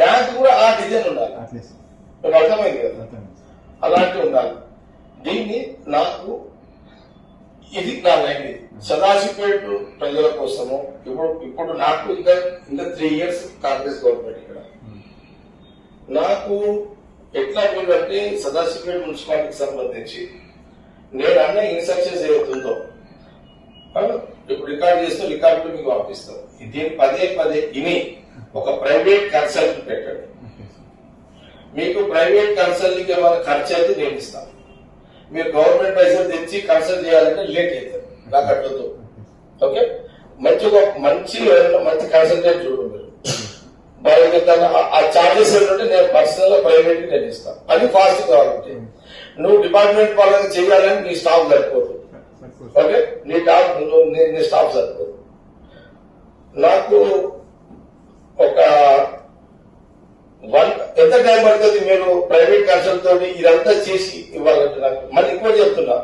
Tank కూడా ఆ design ఉండాలి. అర్థమైంది కదా. అలాంటివి ఉండాలి. దీన్ని నాకు ఇది నా లైన్ ఇది. సదాశివపేట ప్రజల కోసము ఇప్పుడు ఇప్పుడు నాకు ఇంకా ఇంకా త్రీ ఇయర్స్ కాంగ్రెస్ గవర్నమెంట్ ఇక్కడ. నాకు ఎట్లా అంటే సదాశివపేట మున్సిపాలిటీకి సంబంధించి నేను అన్న ఇన్స్ట్రక్షన్స్ ఏదైతుందో రికార్డ్ చేస్తూ రికార్డు మీకు పంపిస్తాం. దీన్ని పదే పదే ఇని ఒక ప్రైవేట్ కన్సల్ట్ పెట్టండి. మీకు ప్రైవేట్ కన్సల్టింగ్ ఏమైనా ఖర్చు అయితే నేను ఇస్తాను. మీరు గవర్నమెంట్ పైసలు తెచ్చి కన్సల్ట్ చేయాలంటే లేట్ అవుతుంది. నాకు అట్లతో ఓకే? మంచి ఒక మంచి మంచి కన్సల్టెంట్ చూడండి మీరు. ఆ- చార్జెస్ ఏంటంటే నేను పర్సనల్గా ప్రైవేట్ నేను ఇస్తాను. అది ఫాస్ట్ కావాలంటే. నువ్వు డిపార్ట్మెంట్ వాళ్ళని చేయాలని నీ స్టాఫ్ సరిపోదు. సరిపోతుంది ఓకే? నీ టాప్ నీ నీ స్టాఫ్ సరిపోదు నాకు ఒక వన్ ఎంత టైం పడుతుంది మీరు ప్రైవేట్ కన్సల్ట్ తోటి ఇదంతా చేసి ఇవ్వాలంటే నాకు? మళ్ళీ ఇంకోటి చెప్తున్నా.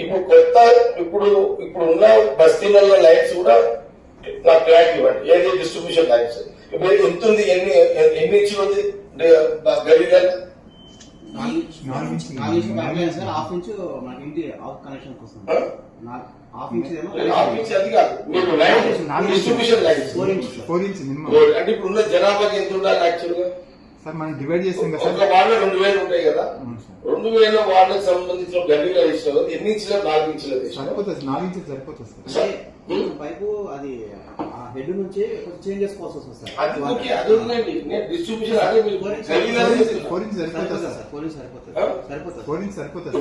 ఇప్పుడు కొత్త ఇప్పుడు ఇప్పుడు ఉన్న బస్తీలలో లైట్స్ కూడా నాకు ట్రాక్ ఇవ్వండి. ఏది డిస్ట్రిబ్యూషన్ లైట్స్ ఇప్పుడు ఎంత ఉంది? ఎన్ని ఎన్ని ఇంచులు ఉంది? గడిలో నాలుగు inch pipe sir half inch మనకి ఇంటి ఆఫ్ కనెక్షన్ కోసం. ఆ? నా- హాఫ్ ఇంచ్ ఏమో హాఫ్ ఇంచ్ అది కాదు. మీరు light distribution lights four inch. Sir. Four inch minimum. అంటే ఇప్పుడు ఉన్న జనాభాకి ఎంత ఉండాలి యాక్చువల్గా? సార్ మనం డివైడ్ కదా ఒక వార్డు రెండు వేలు ఉంటాయి కదా. రెండు వేల వార్డులకు సంబంధించిన ఇచ్చిన కదా ఎన్ని ఇంచుల? నాలుగు ఇంచుల సరిపోతుంది సార్. నాలుగు ఇంచులు సరిపోతుంది సార్. పైపు అది ఆ హెడ్ నుంచి కొంచెం చేంజ్ చేసుకోవాల్సి వస్తుంది సార్. సరిపోతుంది సరిపోతుంది సరిపోతుంది